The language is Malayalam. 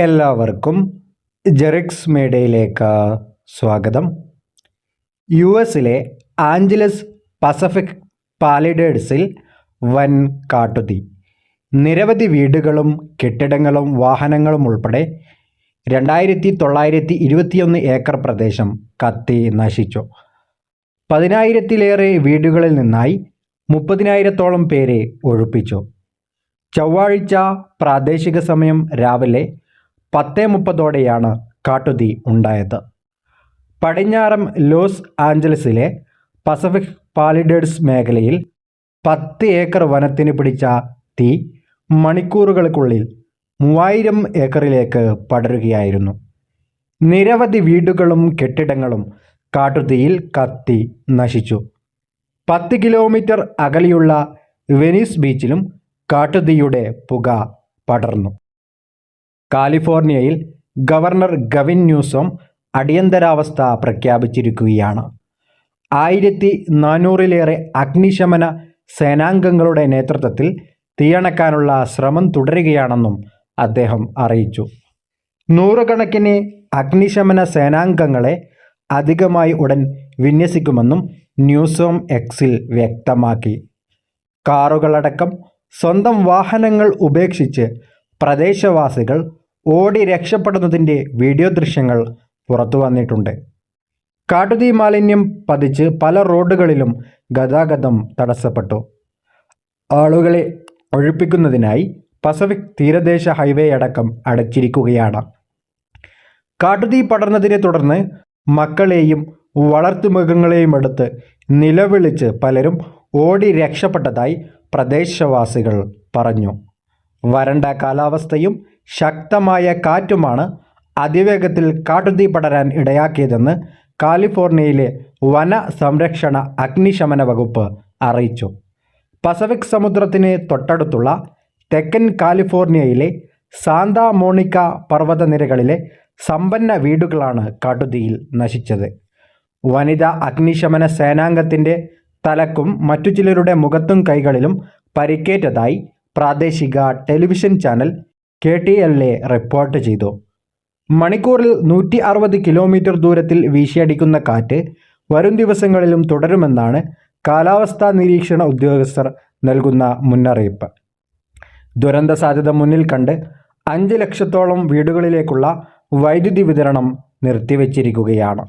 എല്ലാവർക്കും ജെറിക്സ് മേഡയിലേക്ക് സ്വാഗതം. യു എസിലെ ആഞ്ചലസ് പസഫിക് പാലിഡേഴ്സിൽ വൻ കാട്ടുതീ. നിരവധി വീടുകളും കെട്ടിടങ്ങളും വാഹനങ്ങളും ഉൾപ്പെടെ രണ്ടായിരത്തി തൊള്ളായിരത്തി ഇരുപത്തിയൊന്ന് ഏക്കർ പ്രദേശം കത്തി നശിച്ചു. പതിനായിരത്തിലേറെ വീടുകളിൽ നിന്നായി മുപ്പതിനായിരത്തോളം പേരെ ഒഴിപ്പിച്ചു. ചൊവ്വാഴ്ച പ്രാദേശിക സമയം രാവിലെ പത്ത് മുപ്പതോടെയാണ് കാട്ടുതീ ഉണ്ടായത്. പടിഞ്ഞാറൻ ലോസ് ആഞ്ചലസിലെ പസഫിക് പാലിഡേഴ്സ് മേഖലയിൽ പത്ത് ഏക്കർ വനത്തിന് പിടിച്ച തീ മണിക്കൂറുകൾക്കുള്ളിൽ മൂവായിരം ഏക്കറിലേക്ക് പടരുകയായിരുന്നു. നിരവധി വീടുകളും കെട്ടിടങ്ങളും കാട്ടുതീയിൽ കത്തി നശിച്ചു. പത്ത് കിലോമീറ്റർ അകലെയുള്ള വെനീസ് ബീച്ചിലും കാട്ടുതീയുടെ പുക പടർന്നു. കാലിഫോർണിയയിൽ ഗവർണർ ഗവിൻ ന്യൂസോം അടിയന്തരാവസ്ഥ പ്രഖ്യാപിച്ചിരിക്കുകയാണ്. ആയിരത്തി നാനൂറിലേറെ അഗ്നിശമന സേനാംഗങ്ങളുടെ നേതൃത്വത്തിൽ തീയണക്കാനുള്ള ശ്രമം തുടരുകയാണെന്നും അദ്ദേഹം അറിയിച്ചു. നൂറുകണക്കിന് അഗ്നിശമന സേനാംഗങ്ങളെ അധികമായി ഉടൻ വിന്യസിക്കുമെന്നും ന്യൂസോം എക്സിൽ വ്യക്തമാക്കി. കാറുകളടക്കം സ്വന്തം വാഹനങ്ങൾ ഉപേക്ഷിച്ച് പ്രദേശവാസികൾ ഓടി രക്ഷപ്പെടുന്നതിന്റെ വീഡിയോ ദൃശ്യങ്ങൾ പുറത്തു വന്നിട്ടുണ്ട്. കാട്ടുതീ മാലിന്യം പതിച്ച് പല റോഡുകളിലും ഗതാഗതം തടസ്സപ്പെട്ടു. ആളുകളെ ഒഴിപ്പിക്കുന്നതിനായി പസഫിക് തീരദേശ ഹൈവേ അടക്കം അടച്ചിരിക്കുകയാണ്. കാട്ടുതീ പടർന്നതിനെ തുടർന്ന് മക്കളെയും വളർത്തുമൃഗങ്ങളെയും എടുത്ത് നിലവിളിച്ച് പലരും ഓടി രക്ഷപ്പെട്ടതായി പ്രദേശവാസികൾ പറഞ്ഞു. വരണ്ട കാലാവസ്ഥയും ശക്തമായ കാറ്റുമാണ് അതിവേഗത്തിൽ കാട്ടുതീ പടരാൻ ഇടയാക്കിയതെന്ന് കാലിഫോർണിയയിലെ വന സംരക്ഷണ അഗ്നിശമന വകുപ്പ് അറിയിച്ചു. പസഫിക് സമുദ്രത്തിന് തൊട്ടടുത്തുള്ള തെക്കൻ കാലിഫോർണിയയിലെ സാന്താ മോണിക്ക പർവതനിരകളിലെ സമ്പന്ന വീടുകളാണ് കാട്ടുതീയിൽ നശിച്ചത്. വനിതാ അഗ്നിശമന സേനാംഗത്തിന്റെ തലക്കും മറ്റു ചിലരുടെ മുഖത്തും കൈകളിലും പരിക്കേറ്റതായി പ്രാദേശിക television channel K T L A report ചെയ്തു. മണിക്കൂറിൽ നൂറ്റി അറുപത് കിലോമീറ്റർ ദൂരത്തിൽ വീശിയടിക്കുന്ന കാറ്റ് വരും ദിവസങ്ങളിലും തുടരുമെന്നാണ് കാലാവസ്ഥാ നിരീക്ഷണ ഉദ്യോഗസ്ഥർ നൽകുന്ന മുന്നറിയിപ്പ്. ദുരന്ത സാധ്യത മുന്നിൽ കണ്ട് അഞ്ച് ലക്ഷത്തോളം വീടുകളിലേക്കുള്ള വൈദ്യുതി വിതരണം നിർത്തിവച്ചിരിക്കുകയാണ്.